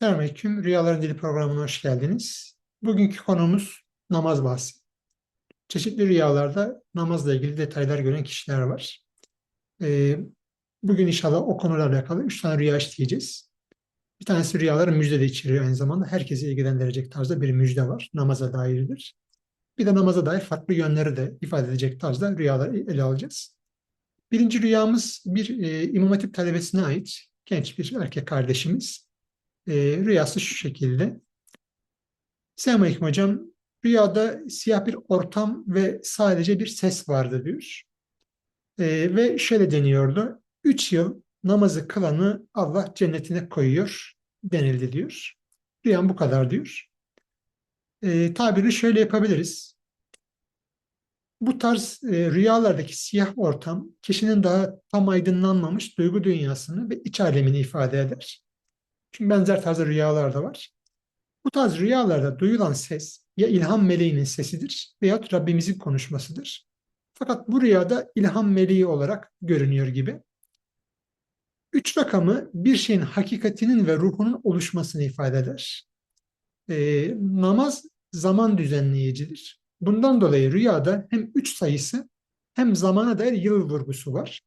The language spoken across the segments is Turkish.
Selamünaleyküm. Rüyaların Dili programına hoş geldiniz. Bugünkü konumuz namaz bahsi. Çeşitli rüyalarda namazla ilgili detaylar gören kişiler var. Ee, bugün inşallah o konularla alakalı üç tane rüya işleyeceğiz. Bir tanesi rüyaların müjde de içeriyor aynı zamanda. Herkesi ilgilendirecek tarzda bir müjde var. Namaza dairdir. Bir de namaza dair farklı yönleri de ifade edecek tarzda rüyaları ele alacağız. Birinci rüyamız bir e, İmam Hatip talebesine ait genç bir erkek kardeşimiz. E, rüyası şu şekilde. Selamünaleyküm hocam. Rüyada siyah bir ortam ve sadece bir ses vardı diyor. E, ve şöyle deniyordu. Üç yıl namazı kılanı Allah cennetine koyuyor denildi diyor. Rüyam bu kadar diyor. E, tabiri şöyle yapabiliriz. Bu tarz e, rüyalardaki siyah ortam kişinin daha tam aydınlanmamış duygu dünyasını ve iç alemini ifade eder. Çünkü benzer tarzda rüyalar da var. Bu tarz rüyalarda duyulan ses ya ilham meleğinin sesidir veyahut Rabbimizin konuşmasıdır. Fakat bu rüyada ilham meleği olarak görünüyor gibi. Üç rakamı bir şeyin hakikatinin ve ruhunun oluşmasını ifade eder. E, namaz zaman düzenleyicidir. Bundan dolayı rüyada hem üç sayısı hem zamana dair yıl vurgusu var.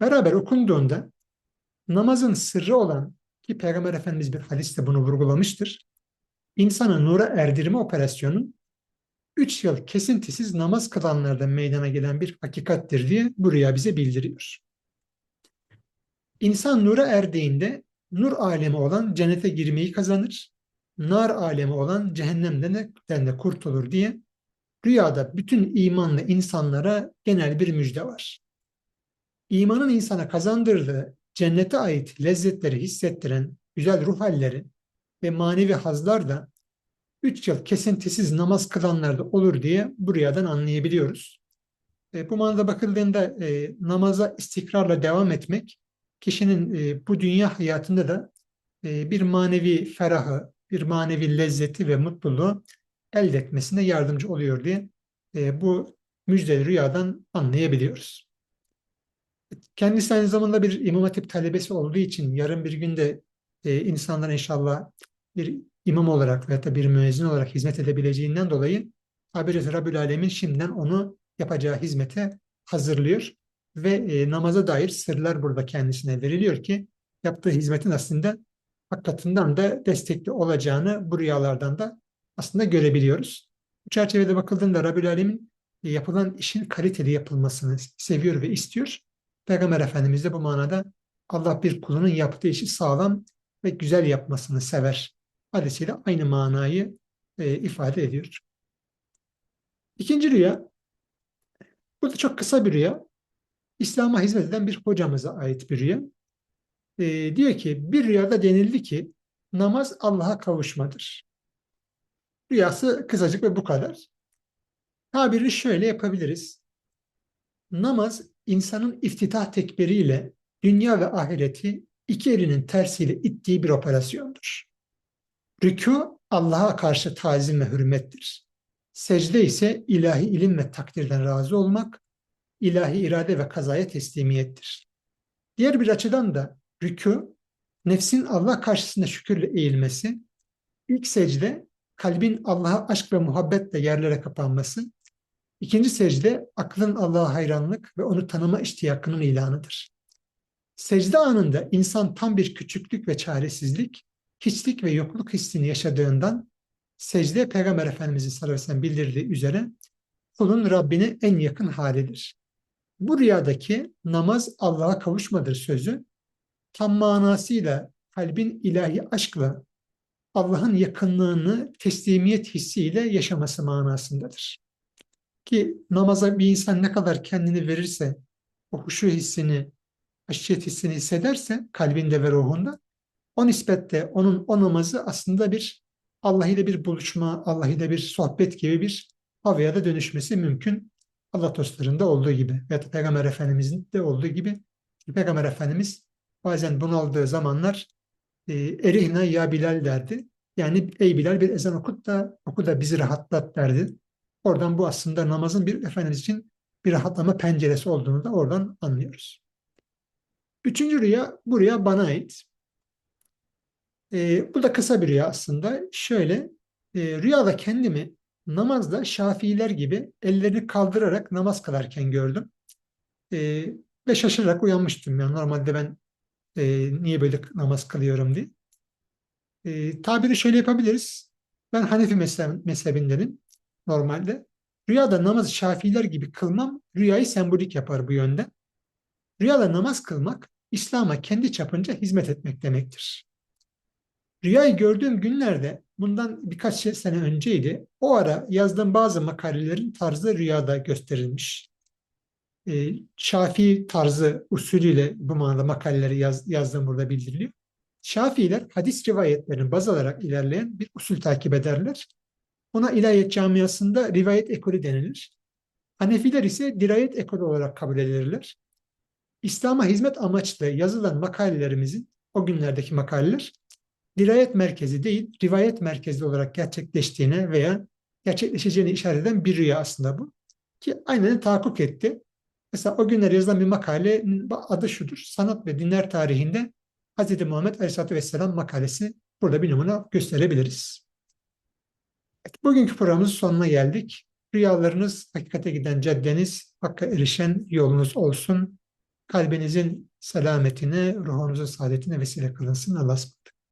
Beraber okunduğunda namazın sırrı olan ki Peygamber Efendimiz bir hadiste bunu vurgulamıştır. İnsanı nura erdirme operasyonu üç yıl kesintisiz namaz kılanlardan meydana gelen bir hakikattir diye bu rüya bize bildiriyor. İnsan nura erdiğinde nur alemi olan cennete girmeyi kazanır, nar alemi olan cehennemden de, de kurtulur diye rüyada bütün imanlı insanlara genel bir müjde var. İmanın insana kazandırdığı cennete ait lezzetleri hissettiren güzel ruh halleri ve manevi hazlar da üç yıl kesintisiz namaz kılanlarda olur diye bu rüyadan anlayabiliyoruz. E, bu manada bakıldığında e, namaza istikrarla devam etmek kişinin e, bu dünya hayatında da e, bir manevi ferahı, bir manevi lezzeti ve mutluluğu elde etmesine yardımcı oluyor diye e, bu müjdeli rüyadan anlayabiliyoruz. Kendisi aynı zamanda bir İmam Hatip talebesi olduğu için yarın bir günde e, insanlara inşallah bir imam olarak veya da bir müezzin olarak hizmet edebileceğinden dolayı tabiri Rabbül Alemin şimdiden onu yapacağı hizmete hazırlıyor ve e, namaza dair sırlar burada kendisine veriliyor ki yaptığı hizmetin aslında hakikatinden de destekli olacağını bu rüyalardan da aslında görebiliyoruz. Bu çerçevede bakıldığında Rabbül Alemin e, yapılan işin kaliteli yapılmasını seviyor ve istiyor. Peygamber Efendimiz de bu manada Allah bir kulunun yaptığı işi sağlam ve güzel yapmasını sever. Hadisiyle aynı manayı e, ifade ediyor. İkinci rüya, bu da çok kısa bir rüya. İslam'a hizmet eden bir hocamıza ait bir rüya. E, diyor ki bir rüyada denildi ki namaz Allah'a kavuşmadır. Rüyası kısacık ve bu kadar. Tabiri şöyle yapabiliriz. Namaz insanın iftitah tekbiriyle dünya ve ahireti iki elinin tersiyle ittiği bir operasyondur. Rükû Allah'a karşı tazim ve hürmettir. Secde ise ilahi ilim ve takdirden razı olmak, ilahi irade ve kazaya teslimiyettir. Diğer bir açıdan da rükû, nefsin Allah karşısında şükürle eğilmesi, ilk secde kalbin Allah'a aşk ve muhabbetle yerlere kapanması, ikinci secde aklın Allah'a hayranlık ve onu tanıma iştiyakının ilanıdır. Secde anında insan tam bir küçüklük ve çaresizlik, hiçlik ve yokluk hissini yaşadığından secde Peygamber Efendimizin sallallahu bildirdiği üzere kulun Rabbine en yakın halidir. Bu rüyadaki namaz Allah'a kavuşmadır sözü tam manasıyla kalbin ilahi aşkla Allah'ın yakınlığını teslimiyet hissiyle yaşaması manasındadır. Ki namaza bir insan ne kadar kendini verirse, o huşu hissini, aşiyet hissini hissederse kalbinde ve ruhunda, o nispette onun o namazı aslında bir Allah ile bir buluşma, Allah ile bir sohbet gibi bir havaya da dönüşmesi mümkün. Allah dostlarında olduğu gibi ve Peygamber Efendimizin de olduğu gibi. Peygamber Efendimiz bazen bunaldığı zamanlar e, erihna ya Bilal derdi. Yani ey Bilal bir ezan okut da oku da bizi rahatlat derdi. Oradan bu aslında namazın bir Efendimiz için bir rahatlama penceresi olduğunu da oradan anlıyoruz. Üçüncü rüya, bu rüya bana ait. E, bu da kısa bir rüya aslında. Şöyle, e, rüyada kendimi namazda Şafiiler gibi ellerini kaldırarak namaz kılarken gördüm. E, ve şaşırarak uyanmıştım. Yani normalde ben e, niye böyle namaz kılıyorum diye. E, tabiri şöyle yapabiliriz. Ben Hanefi mezheb- mezhebindenim normalde. Rüyada namazı Şafiiler gibi kılmam rüyayı sembolik yapar bu yönde. Rüyada namaz kılmak İslam'a kendi çapınca hizmet etmek demektir. Rüyayı gördüğüm günlerde bundan birkaç sene önceydi. O ara yazdığım bazı makalelerin tarzı rüyada gösterilmiş. Ee, Şafii tarzı usulüyle bu manada makaleleri yaz, yazdığım burada bildiriliyor. Şafiiler hadis rivayetlerini baz alarak ilerleyen bir usul takip ederler. Ona ilahiyat camiasında rivayet ekolü denilir. Hanefiler ise dirayet ekolü olarak kabul edilirler. İslam'a hizmet amaçlı yazılan makalelerimizin, o günlerdeki makaleler, dirayet merkezi değil, rivayet merkezli olarak gerçekleştiğine veya gerçekleşeceğini işaret eden bir rüya aslında bu. Ki aynen tahakkuk etti. Mesela o günler yazılan bir makalenin adı şudur. Sanat ve dinler tarihinde Hz. Muhammed Aleyhisselatü Vesselam makalesi burada bir numune gösterebiliriz. Bugünkü programımızın sonuna geldik. Rüyalarınız hakikate giden caddeniz, hakka erişen yolunuz olsun. Kalbinizin selametine, ruhunuzun saadetine vesile kılınsın. Allah'a ısmarladık.